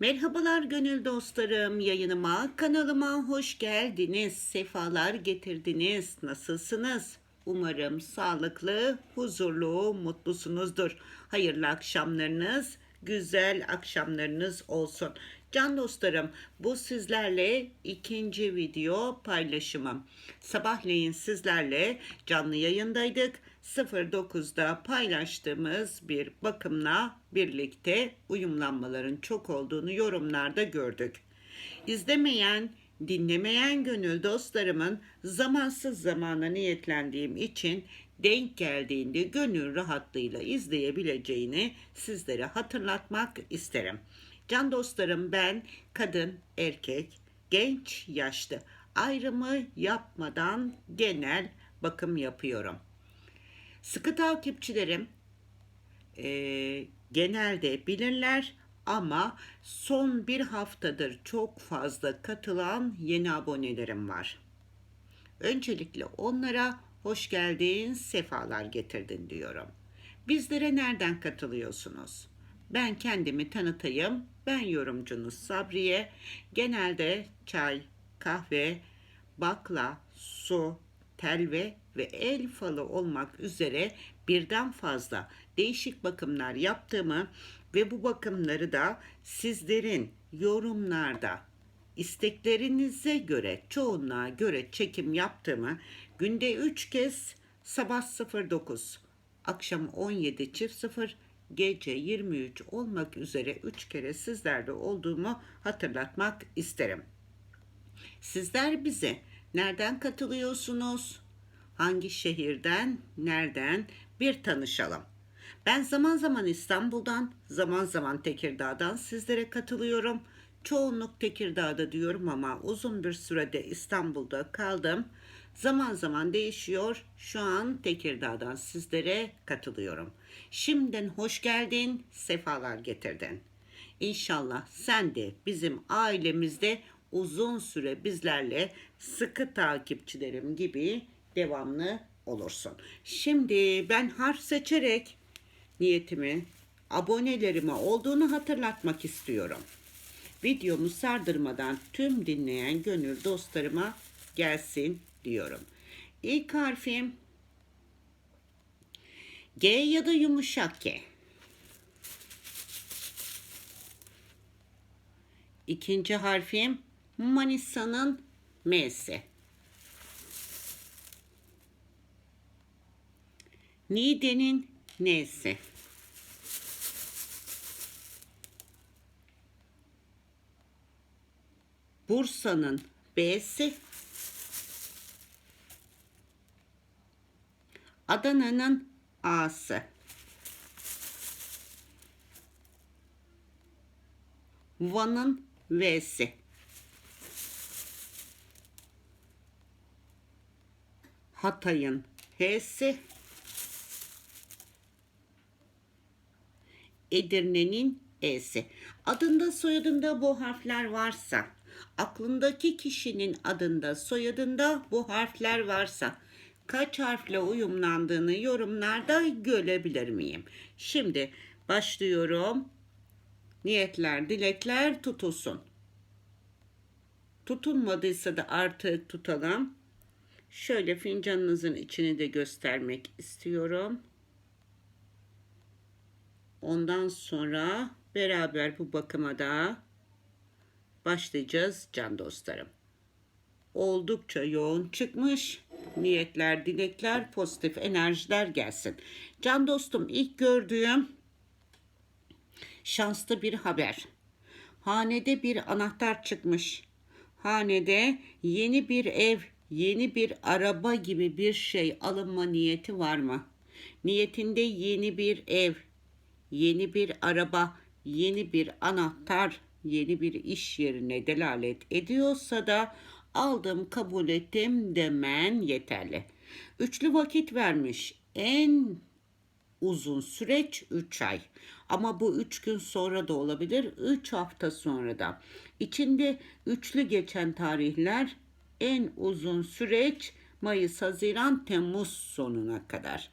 Merhabalar gönül dostlarım, yayınıma, kanalıma hoş geldiniz, sefalar getirdiniz. Nasılsınız? Umarım sağlıklı, huzurlu, mutlusunuzdur. Hayırlı akşamlarınız, güzel akşamlarınız olsun. Can dostlarım, bu sizlerle ikinci video paylaşımım. Sabahleyin sizlerle canlı yayındaydık. 09'da paylaştığımız bir bakımla birlikte uyumlanmaların çok olduğunu yorumlarda gördük. İzlemeyen, dinlemeyen gönül dostlarımın zamansız zamana niyetlendiğim için denk geldiğinde gönül rahatlığıyla izleyebileceğini sizlere hatırlatmak isterim. Can dostlarım ben kadın, erkek, genç, yaşlı ayrımı yapmadan genel bakım yapıyorum. Sıkı takipçilerim e, genelde bilirler ama son bir haftadır çok fazla katılan yeni abonelerim var. Öncelikle onlara hoş geldin, sefalar getirdin diyorum. Bizlere nereden katılıyorsunuz? Ben kendimi tanıtayım. Ben yorumcunuz Sabriye. Genelde çay, kahve, bakla, su, telve ve el falı olmak üzere birden fazla değişik bakımlar yaptığımı ve bu bakımları da sizlerin yorumlarda isteklerinize göre çoğunluğa göre çekim yaptığımı günde 3 kez sabah 09 akşam 17 çift 0 gece 23 olmak üzere 3 kere sizlerde olduğumu hatırlatmak isterim. Sizler bize nereden katılıyorsunuz? Hangi şehirden, nereden bir tanışalım. Ben zaman zaman İstanbul'dan, zaman zaman Tekirdağ'dan sizlere katılıyorum. Çoğunluk Tekirdağ'da diyorum ama uzun bir sürede İstanbul'da kaldım. Zaman zaman değişiyor. Şu an Tekirdağ'dan sizlere katılıyorum. Şimdiden hoş geldin, sefalar getirdin. İnşallah sen de bizim ailemizde uzun süre bizlerle sıkı takipçilerim gibi devamlı olursun. Şimdi ben harf seçerek niyetimi abonelerime olduğunu hatırlatmak istiyorum. Videomu sardırmadan tüm dinleyen gönül dostlarıma gelsin diyorum. İlk harfim G ya da yumuşak G. İkinci harfim Manisa'nın M'si. Niğde'nin N'si. Bursa'nın B'si. Adana'nın A'sı. Van'ın V'si. Hatay'ın H'si. Edirne'nin E'si. Adında soyadında bu harfler varsa, aklındaki kişinin adında soyadında bu harfler varsa, kaç harfle uyumlandığını yorumlarda görebilir miyim? Şimdi başlıyorum. Niyetler, dilekler tutulsun. Tutulmadıysa da artık tutalım. Şöyle fincanınızın içini de göstermek istiyorum. Ondan sonra beraber bu bakıma da başlayacağız can dostlarım. Oldukça yoğun çıkmış. Niyetler, dilekler, pozitif enerjiler gelsin. Can dostum ilk gördüğüm şanslı bir haber. Hanede bir anahtar çıkmış. Hanede yeni bir ev, yeni bir araba gibi bir şey alınma niyeti var mı? Niyetinde yeni bir ev, yeni bir araba, yeni bir anahtar, yeni bir iş yerine delalet ediyorsa da aldım kabul ettim demen yeterli. Üçlü vakit vermiş. En uzun süreç 3 ay. Ama bu 3 gün sonra da olabilir, 3 hafta sonra da. İçinde üçlü geçen tarihler en uzun süreç Mayıs, Haziran, Temmuz sonuna kadar.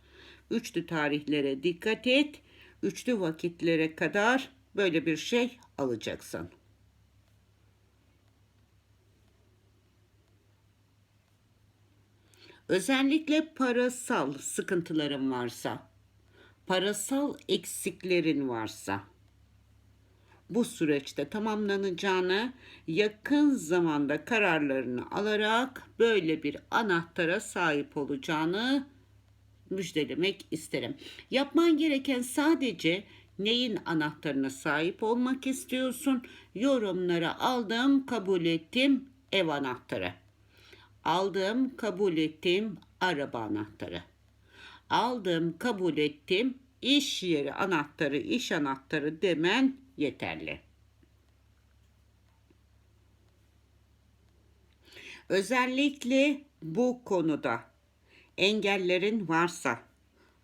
Üçlü tarihlere dikkat et. Üçlü vakitlere kadar böyle bir şey alacaksın. Özellikle parasal sıkıntıların varsa, parasal eksiklerin varsa bu süreçte tamamlanacağını yakın zamanda kararlarını alarak böyle bir anahtara sahip olacağını müjdelemek isterim. Yapman gereken sadece neyin anahtarına sahip olmak istiyorsun? Yorumlara aldım, kabul ettim ev anahtarı. Aldım, kabul ettim araba anahtarı. Aldım, kabul ettim iş yeri anahtarı, iş anahtarı demen yeterli. Özellikle bu konuda engellerin varsa,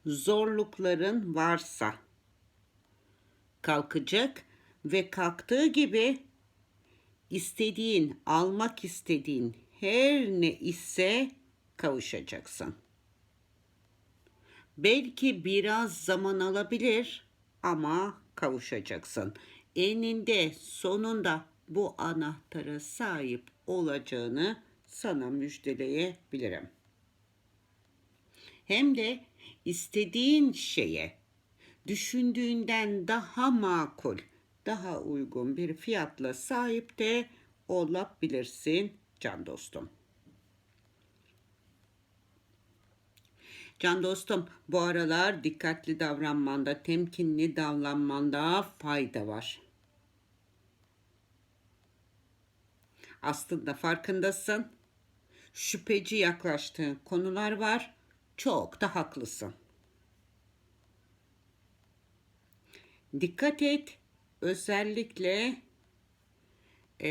zorlukların varsa kalkacak ve kalktığı gibi istediğin, almak istediğin her ne ise kavuşacaksın. Belki biraz zaman alabilir ama kavuşacaksın. Eninde sonunda bu anahtara sahip olacağını sana müjdeleyebilirim. Hem de istediğin şeye düşündüğünden daha makul, daha uygun bir fiyatla sahip de olabilirsin can dostum. Can dostum bu aralar dikkatli davranmanda, temkinli davranmanda fayda var. Aslında farkındasın. Şüpheci yaklaştığın konular var. Çok da haklısın. Dikkat et. Özellikle e,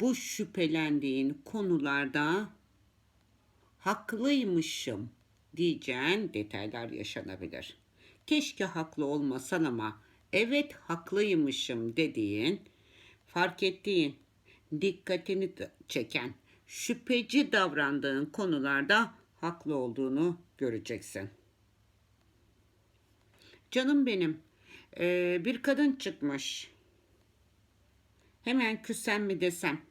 bu şüphelendiğin konularda haklıymışım diyeceğin detaylar yaşanabilir. Keşke haklı olmasan ama evet haklıymışım dediğin, fark ettiğin, dikkatini çeken, şüpheci davrandığın konularda haklı olduğunu göreceksin. Canım benim, bir kadın çıkmış. Hemen küsen mi desem?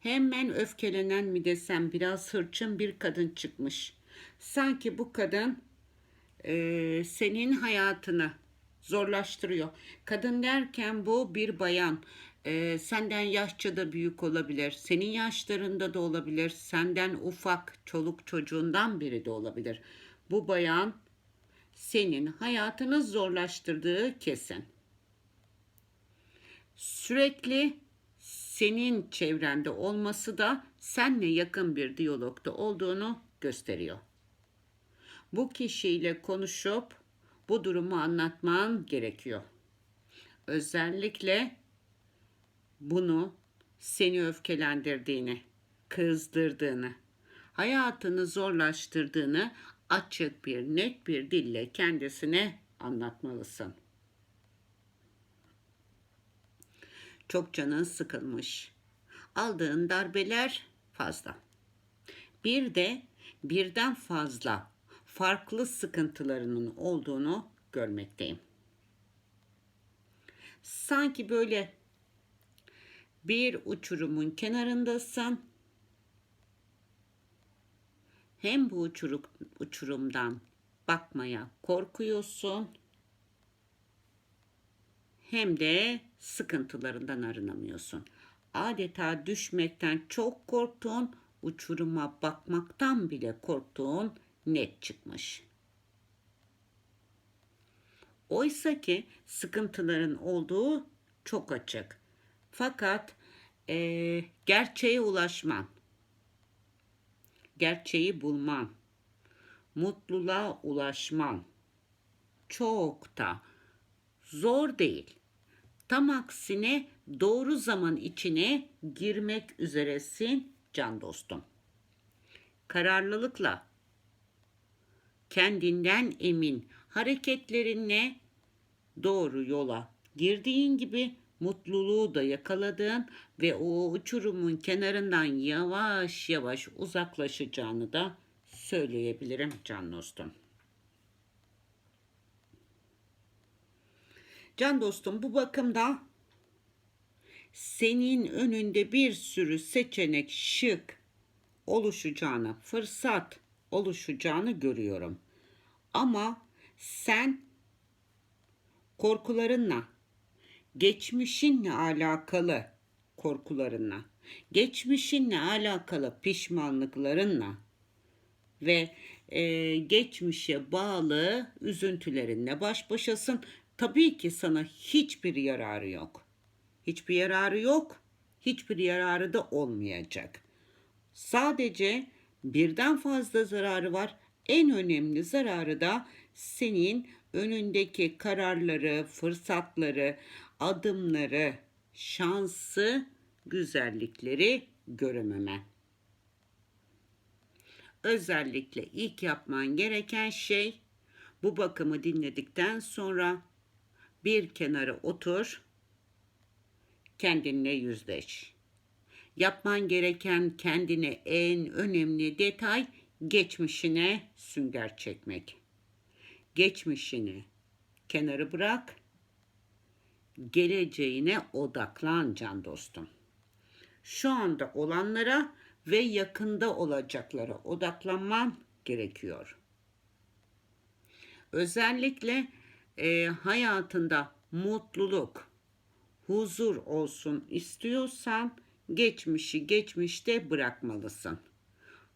Hemen öfkelenen mi desem biraz hırçın bir kadın çıkmış. Sanki bu kadın e, senin hayatını zorlaştırıyor. Kadın derken bu bir bayan. E, senden yaşça da büyük olabilir. Senin yaşlarında da olabilir. Senden ufak çoluk çocuğundan biri de olabilir. Bu bayan senin hayatını zorlaştırdığı kesin. Sürekli senin çevrende olması da senle yakın bir diyalogda olduğunu gösteriyor. Bu kişiyle konuşup bu durumu anlatman gerekiyor. Özellikle bunu seni öfkelendirdiğini, kızdırdığını, hayatını zorlaştırdığını açık bir, net bir dille kendisine anlatmalısın. Çok canın sıkılmış. Aldığın darbeler fazla. Bir de birden fazla farklı sıkıntılarının olduğunu görmekteyim. Sanki böyle bir uçurumun kenarındasın. Hem bu uçurum, uçurumdan bakmaya korkuyorsun hem de sıkıntılarından arınamıyorsun. Adeta düşmekten çok korktuğun, uçuruma bakmaktan bile korktuğun net çıkmış. Oysa ki sıkıntıların olduğu çok açık. Fakat e, gerçeğe ulaşman, gerçeği bulman, mutluluğa ulaşman çok da zor değil. Tam aksine doğru zaman içine girmek üzeresin can dostum. Kararlılıkla, kendinden emin hareketlerinle doğru yola girdiğin gibi mutluluğu da yakaladığın ve o uçurumun kenarından yavaş yavaş uzaklaşacağını da söyleyebilirim can dostum. Can dostum bu bakımda senin önünde bir sürü seçenek şık oluşacağını, fırsat oluşacağını görüyorum. Ama sen korkularınla, geçmişinle alakalı korkularınla, geçmişinle alakalı pişmanlıklarınla ve e, geçmişe bağlı üzüntülerinle baş başasın. Tabii ki sana hiçbir yararı yok. Hiçbir yararı yok. Hiçbir yararı da olmayacak. Sadece birden fazla zararı var. En önemli zararı da senin önündeki kararları, fırsatları, adımları, şansı, güzellikleri görememen. Özellikle ilk yapman gereken şey bu bakımı dinledikten sonra bir kenara otur, kendinle yüzleş. Yapman gereken kendine en önemli detay geçmişine sünger çekmek. Geçmişini kenarı bırak, geleceğine odaklan can dostum. Şu anda olanlara ve yakında olacaklara odaklanman gerekiyor. Özellikle e, hayatında mutluluk, huzur olsun istiyorsan geçmişi geçmişte bırakmalısın.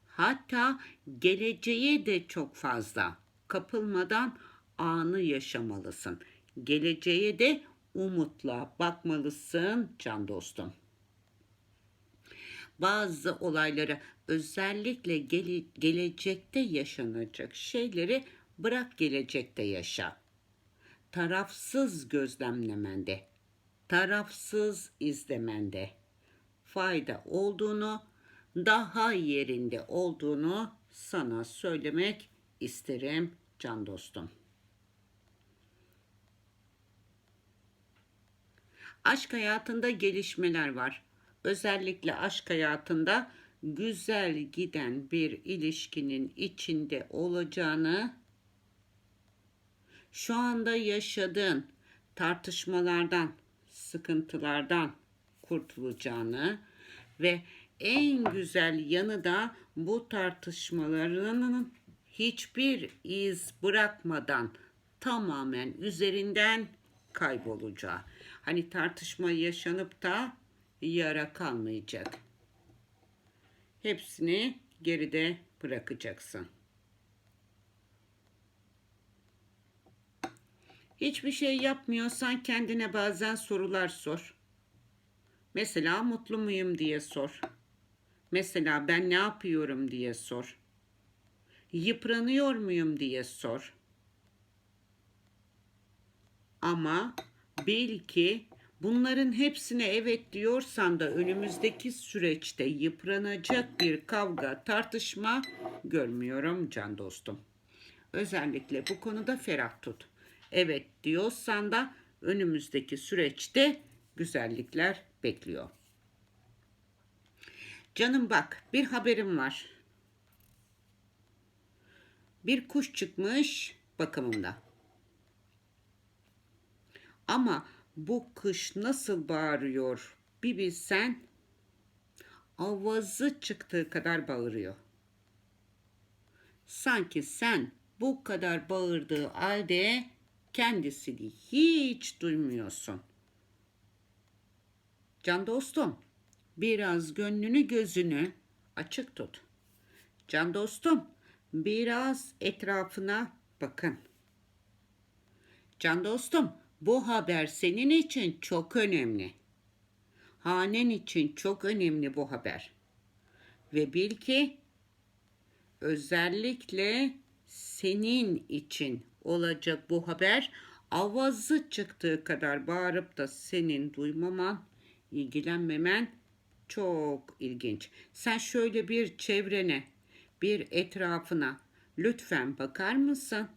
Hatta geleceğe de çok fazla kapılmadan anı yaşamalısın. Geleceğe de umutla bakmalısın can dostum. Bazı olayları özellikle gele, gelecekte yaşanacak şeyleri bırak gelecekte yaşa. Tarafsız gözlemlemende, tarafsız izlemende fayda olduğunu, daha yerinde olduğunu sana söylemek isterim can dostum. Aşk hayatında gelişmeler var. Özellikle aşk hayatında güzel giden bir ilişkinin içinde olacağını, şu anda yaşadığın tartışmalardan, sıkıntılardan kurtulacağını ve en güzel yanı da bu tartışmaların hiçbir iz bırakmadan tamamen üzerinden kaybolacağı. Hani tartışma yaşanıp da yara kalmayacak. Hepsini geride bırakacaksın. Hiçbir şey yapmıyorsan kendine bazen sorular sor. Mesela mutlu muyum diye sor. Mesela ben ne yapıyorum diye sor. Yıpranıyor muyum diye sor. Ama bil ki bunların hepsine evet diyorsan da önümüzdeki süreçte yıpranacak bir kavga, tartışma görmüyorum can dostum. Özellikle bu konuda ferah tut. Evet diyorsan da önümüzdeki süreçte güzellikler bekliyor. Canım bak bir haberim var. Bir kuş çıkmış bakımında. Ama bu kış nasıl bağırıyor bir bilsen avazı çıktığı kadar bağırıyor. Sanki sen bu kadar bağırdığı halde kendisini hiç duymuyorsun. Can dostum, biraz gönlünü gözünü açık tut. Can dostum, biraz etrafına bakın. Can dostum, bu haber senin için çok önemli. Hanen için çok önemli bu haber. Ve bil ki özellikle senin için olacak bu haber avazı çıktığı kadar bağırıp da senin duymaman, ilgilenmemen çok ilginç. Sen şöyle bir çevrene, bir etrafına lütfen bakar mısın?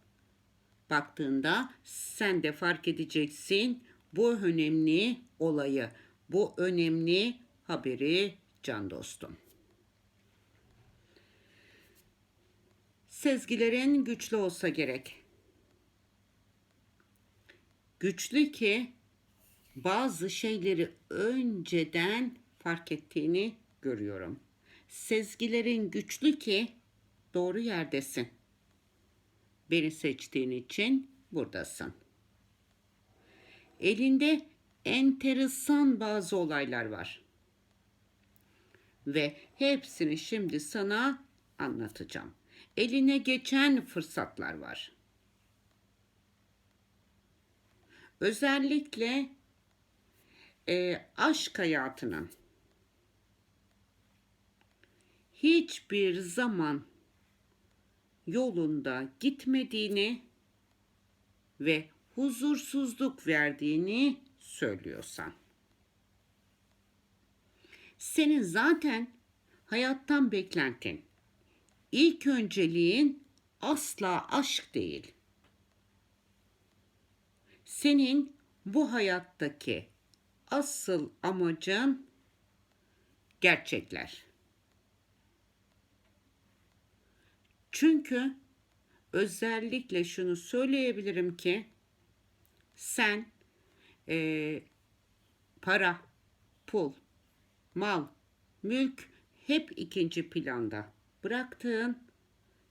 Baktığında sen de fark edeceksin bu önemli olayı, bu önemli haberi can dostum. Sezgilerin güçlü olsa gerek. Güçlü ki bazı şeyleri önceden fark ettiğini görüyorum. Sezgilerin güçlü ki doğru yerdesin. Beni seçtiğin için buradasın. Elinde enteresan bazı olaylar var. Ve hepsini şimdi sana anlatacağım. Eline geçen fırsatlar var. Özellikle e, aşk hayatının hiçbir zaman yolunda gitmediğini ve huzursuzluk verdiğini söylüyorsan. Senin zaten hayattan beklentin, ilk önceliğin asla aşk değil. Senin bu hayattaki asıl amacın gerçekler. Çünkü özellikle şunu söyleyebilirim ki sen e, para, pul, mal, mülk hep ikinci planda bıraktığın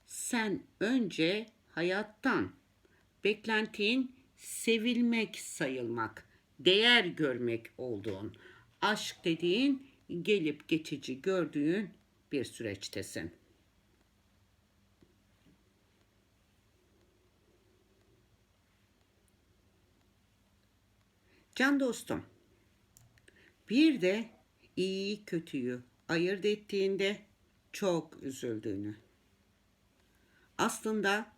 sen önce hayattan beklentin sevilmek sayılmak, değer görmek olduğun, aşk dediğin gelip geçici gördüğün bir süreçtesin. Can dostum, bir de iyi kötüyü ayırt ettiğinde çok üzüldüğünü. Aslında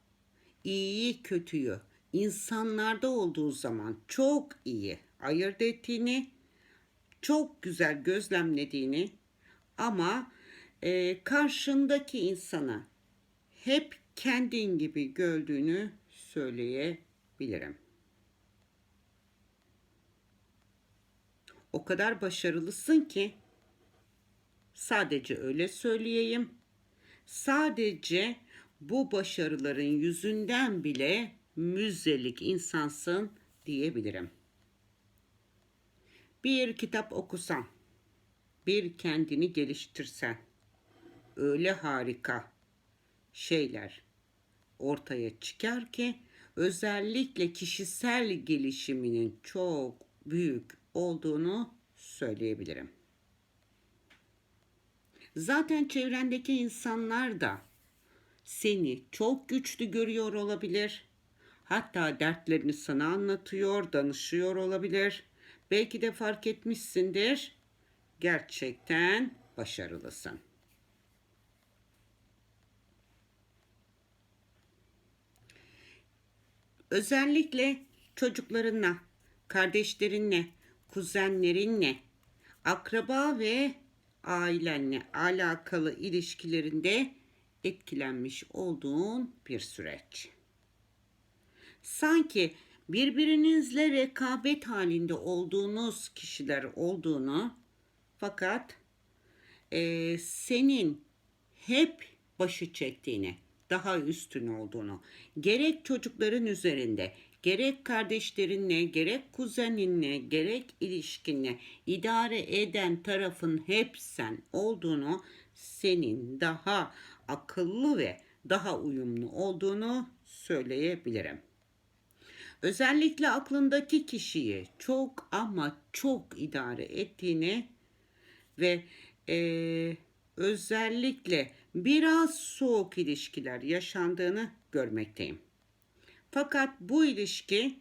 iyi kötüyü insanlarda olduğu zaman çok iyi ayırt ettiğini, çok güzel gözlemlediğini ama e, karşındaki insana hep kendin gibi gördüğünü söyleyebilirim. O kadar başarılısın ki sadece öyle söyleyeyim. Sadece bu başarıların yüzünden bile müzelik insansın diyebilirim. Bir kitap okusan, bir kendini geliştirsen, öyle harika şeyler ortaya çıkar ki özellikle kişisel gelişiminin çok büyük olduğunu söyleyebilirim. Zaten çevrendeki insanlar da seni çok güçlü görüyor olabilir. Hatta dertlerini sana anlatıyor, danışıyor olabilir. Belki de fark etmişsindir. Gerçekten başarılısın. Özellikle çocuklarınla, kardeşlerinle, kuzenlerinle, akraba ve ailenle alakalı ilişkilerinde etkilenmiş olduğun bir süreç. Sanki birbirinizle rekabet halinde olduğunuz kişiler olduğunu fakat e, senin hep başı çektiğini, daha üstün olduğunu, gerek çocukların üzerinde, gerek kardeşlerinle, gerek kuzeninle, gerek ilişkinle idare eden tarafın hep sen olduğunu, senin daha akıllı ve daha uyumlu olduğunu söyleyebilirim. Özellikle aklındaki kişiyi çok ama çok idare ettiğini ve e, özellikle biraz soğuk ilişkiler yaşandığını görmekteyim. Fakat bu ilişki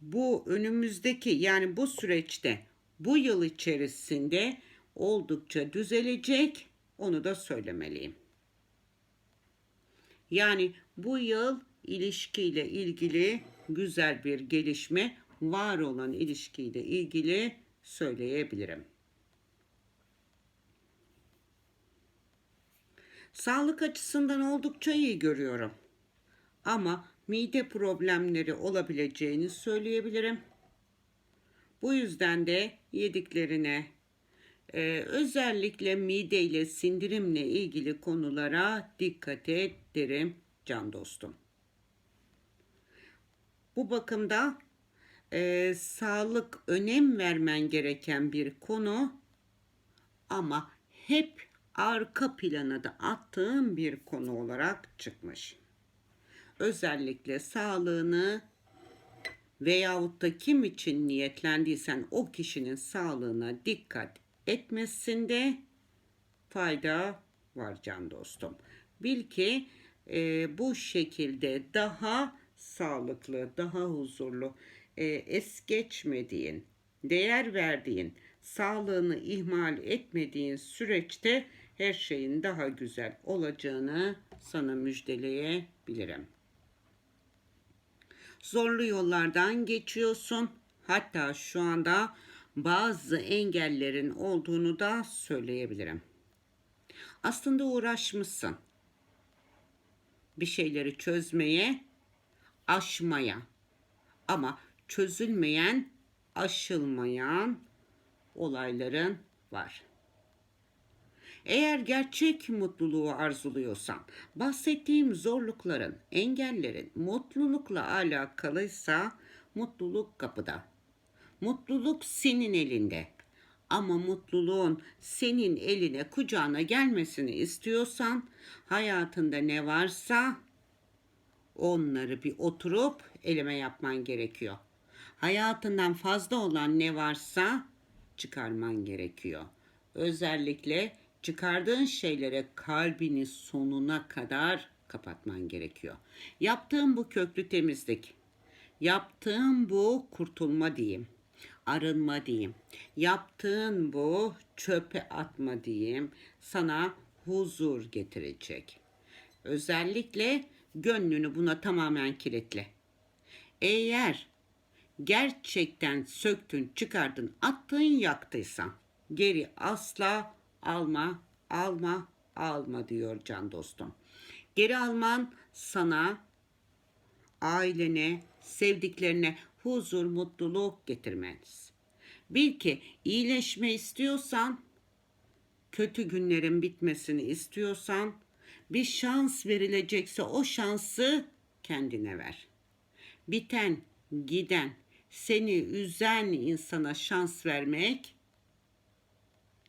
bu önümüzdeki yani bu süreçte bu yıl içerisinde oldukça düzelecek onu da söylemeliyim. Yani bu yıl ilişkiyle ilgili güzel bir gelişme var olan ilişkiyle ilgili söyleyebilirim. Sağlık açısından oldukça iyi görüyorum. Ama mide problemleri olabileceğini söyleyebilirim. Bu yüzden de yediklerine e, özellikle mide ile sindirimle ilgili konulara dikkat et derim can dostum. Bu bakımda e, sağlık önem vermen gereken bir konu ama hep arka plana da attığın bir konu olarak çıkmış. Özellikle sağlığını veyahut da kim için niyetlendiysen o kişinin sağlığına dikkat etmesinde fayda var can dostum. Bil ki e, bu şekilde daha sağlıklı, daha huzurlu, e, es geçmediğin, değer verdiğin, sağlığını ihmal etmediğin süreçte her şeyin daha güzel olacağını sana müjdeleyebilirim. Zorlu yollardan geçiyorsun. Hatta şu anda bazı engellerin olduğunu da söyleyebilirim. Aslında uğraşmışsın. Bir şeyleri çözmeye, aşmaya. Ama çözülmeyen, aşılmayan olayların var. Eğer gerçek mutluluğu arzuluyorsan, bahsettiğim zorlukların, engellerin mutlulukla alakalıysa mutluluk kapıda. Mutluluk senin elinde. Ama mutluluğun senin eline, kucağına gelmesini istiyorsan, hayatında ne varsa onları bir oturup elime yapman gerekiyor. Hayatından fazla olan ne varsa çıkarman gerekiyor. Özellikle çıkardığın şeylere kalbini sonuna kadar kapatman gerekiyor. Yaptığım bu köklü temizlik, yaptığım bu kurtulma diyeyim, arınma diyeyim, yaptığın bu çöpe atma diyeyim sana huzur getirecek. Özellikle gönlünü buna tamamen kilitle. Eğer gerçekten söktün, çıkardın, attın, yaktıysan geri asla alma, alma, alma diyor can dostum. Geri alman sana, ailene, sevdiklerine huzur, mutluluk getirmeniz. Bil ki iyileşme istiyorsan, kötü günlerin bitmesini istiyorsan, bir şans verilecekse o şansı kendine ver. Biten, giden, seni üzen insana şans vermek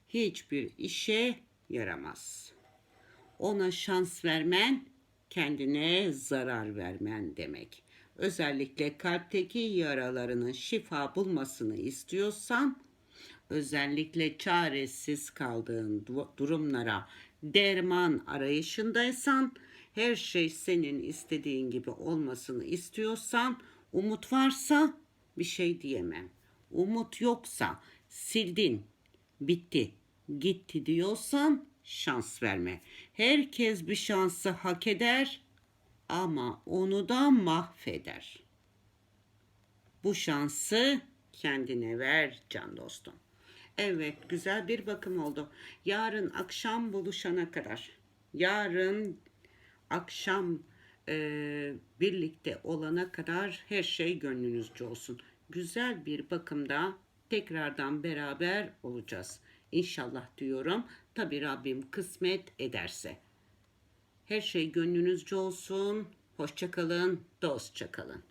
hiçbir işe yaramaz. Ona şans vermen kendine zarar vermen demek. Özellikle kalpteki yaralarının şifa bulmasını istiyorsan, özellikle çaresiz kaldığın durumlara derman arayışındaysan, her şey senin istediğin gibi olmasını istiyorsan, umut varsa bir şey diyemem. Umut yoksa sildin, bitti, gitti diyorsan şans verme. Herkes bir şansı hak eder ama onu da mahveder. Bu şansı kendine ver can dostum. Evet güzel bir bakım oldu. Yarın akşam buluşana kadar. Yarın akşam e, birlikte olana kadar her şey gönlünüzce olsun. Güzel bir bakımda tekrardan beraber olacağız. İnşallah diyorum. Tabi Rabbim kısmet ederse. Her şey gönlünüzce olsun. Hoşçakalın, dostça kalın.